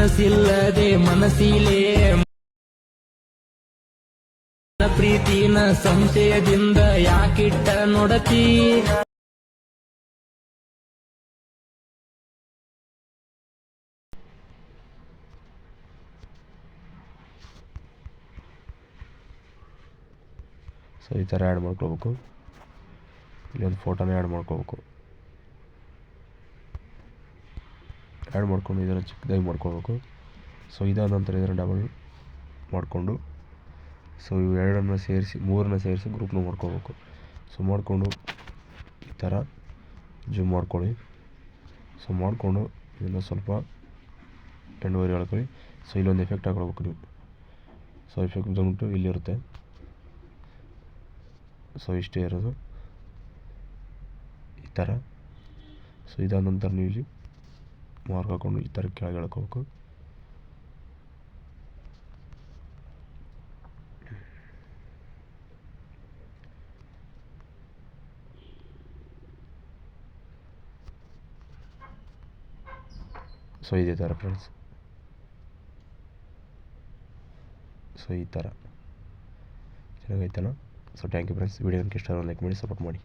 ಮನಸ್ಸಿಲ್ಲದೆ ಮನಸ್ಸಿಲೇ ಪ್ರೀತಿನ ಸಂಶಯದಿಂದ ಯಾಕಿಟ್ಟ ನೋಡತಿ? ಸೊ ಈ ಥರ ಆ್ಯಡ್ ಮಾಡ್ಕೋಬೇಕು ಇಲ್ಲೊಂದು ಫೋಟೋನೇ ಆ್ಯಡ್ ಮಾಡ್ಕೋಬೇಕು ಆ್ಯಡ್ ಮಾಡ್ಕೊಂಡು ಇದನ್ನು ಚಿಕ್ಕದಾಗಿ ಮಾಡ್ಕೋಬೇಕು. ಸೊ ಇದಾದ ನಂತರ ಇದನ್ನು ಡಬಲ್ ಮಾಡಿಕೊಂಡು ಸೊ ಇವು ಎರಡನ್ನು ಸೇರಿಸಿ, ಮೂರನ್ನ ಸೇರಿಸಿ ಗ್ರೂಪ್ನ ಮಾಡ್ಕೋಬೇಕು. ಸೊ ಮಾಡಿಕೊಂಡು ಈ ಥರ ಜೂಮ್ ಮಾಡ್ಕೊಳ್ಳಿ. ಸೊ ಮಾಡಿಕೊಂಡು ಇದನ್ನು ಸ್ವಲ್ಪ ಎಂಡುವರೆ ಹೇಳ್ಕೊಳ್ಳಿ ಸೊ ಇಲ್ಲೊಂದು ಎಫೆಕ್ಟ್ ಹಾಕೊಳ್ಬೇಕು ನೀವು. ಸೊ ಎಫೆಕ್ಟ್ ಬಂದ್ಬಿಟ್ಟು ಇಲ್ಲಿರುತ್ತೆ ಸೊ ಇಷ್ಟೇ ಇರೋದು. ಈ ಥರ ಸೊ ಇದಾದ ನಂತರ ನೀವು ಇಲ್ಲಿ ಮಾರ್ಕ್ ಹಾಕೊಂಡು ಈ ಥರ ಕೆಳಗೆ ಎಳ್ಕೋಬೇಕು. ಸೊ ಇದೇ ಥರ ಫ್ರೆಂಡ್ಸ್ ಸೊ ಈ ಥರ ಚೆನ್ನಾಗೈತಲ್ಲ so thank you friends video ಇಷ್ಟ ಲೈಕ್ ಮಾಡಿ ಸಪೋರ್ಟ್ ಮಾಡಿ.